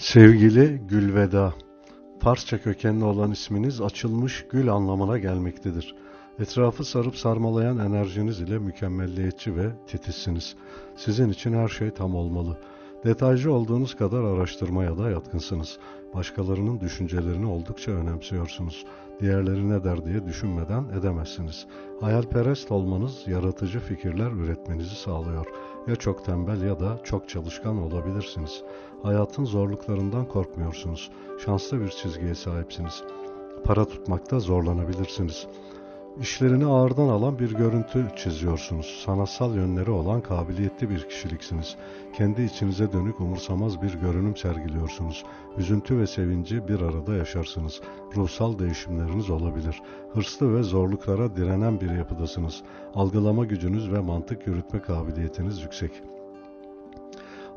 Sevgili Gülveda, Farsça kökenli olan isminiz açılmış gül anlamına gelmektedir. Etrafı sarıp sarmalayan enerjiniz ile mükemmelliyetçi ve titizsiniz. Sizin için her şey tam olmalı. Detaycı olduğunuz kadar araştırmaya da yatkınsınız. Başkalarının düşüncelerini oldukça önemsiyorsunuz. Diğerleri ne der diye düşünmeden edemezsiniz. Hayalperest olmanız yaratıcı fikirler üretmenizi sağlıyor. Ya çok tembel ya da çok çalışkan olabilirsiniz. Hayatın zorluklarından korkmuyorsunuz. Şanslı bir çizgiye sahipsiniz. Para tutmakta zorlanabilirsiniz. İşlerini ağırdan alan bir görüntü çiziyorsunuz. Sanatsal yönleri olan kabiliyetli bir kişiliksiniz. Kendi içinize dönük umursamaz bir görünüm sergiliyorsunuz. Üzüntü ve sevinci bir arada yaşarsınız. Ruhsal değişimleriniz olabilir. Hırslı ve zorluklara direnen bir yapıdasınız. Algılama gücünüz ve mantık yürütme kabiliyetiniz yüksek.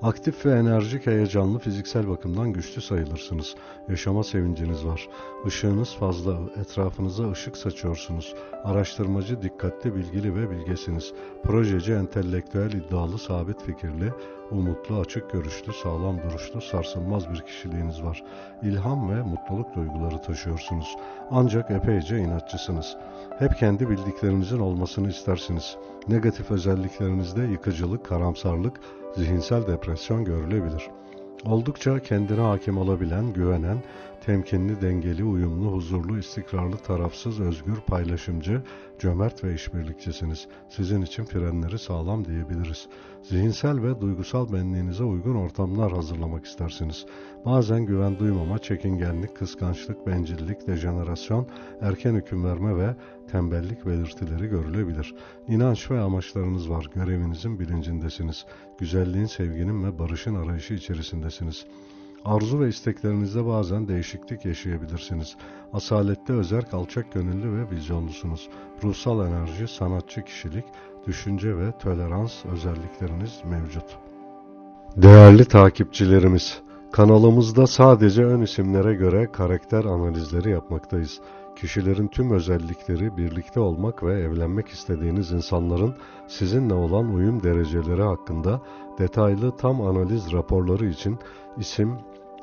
Aktif ve enerjik, heyecanlı, fiziksel bakımdan güçlü sayılırsınız. Yaşama sevinciniz var. Işığınız fazla, etrafınıza ışık saçıyorsunuz. Araştırmacı, dikkatli, bilgili ve bilgesiniz. Projeci, entelektüel, iddialı, sabit fikirli, umutlu, açık görüşlü, sağlam duruşlu, sarsılmaz bir kişiliğiniz var. İlham ve mutluluk duyguları taşıyorsunuz. Ancak epeyce inatçısınız. Hep kendi bildiklerinizin olmasını istersiniz. Negatif özelliklerinizde yıkıcılık, karamsarlık, zihinsel depresyon görülebilir. Oldukça kendine hakim olabilen, güvenen, temkinli, dengeli, uyumlu, huzurlu, istikrarlı, tarafsız, özgür, paylaşımcı, cömert ve işbirlikçisiniz. Sizin için frenleri sağlam diyebiliriz. Zihinsel ve duygusal benliğinize uygun ortamlar hazırlamak istersiniz. Bazen güven duymama, çekingenlik, kıskançlık, bencillik, dejenerasyon, erken hüküm verme ve tembellik belirtileri görülebilir. İnanç ve amaçlarınız var. Görevinizin bilincindesiniz. Güzelliğin, sevginin ve barışın arayışı içerisindesiniz. Arzu ve isteklerinizde bazen değişiklik yaşayabilirsiniz. Asalette özerk, alçak gönüllü ve vizyonlusunuz. Ruhsal enerji, sanatçı kişilik, düşünce ve tolerans özellikleriniz mevcut. Değerli takipçilerimiz, kanalımızda sadece ön isimlere göre karakter analizleri yapmaktayız. Kişilerin tüm özellikleri, birlikte olmak ve evlenmek istediğiniz insanların sizinle olan uyum dereceleri hakkında detaylı tam analiz raporları için isim,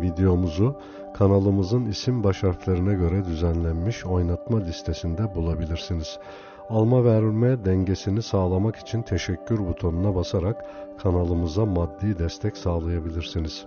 videomuzu kanalımızın isim baş harflerine göre düzenlenmiş oynatma listesinde bulabilirsiniz. Alma verme dengesini sağlamak için teşekkür butonuna basarak kanalımıza maddi destek sağlayabilirsiniz.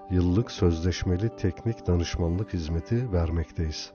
yıllık sözleşmeli teknik danışmanlık hizmeti vermekteyiz.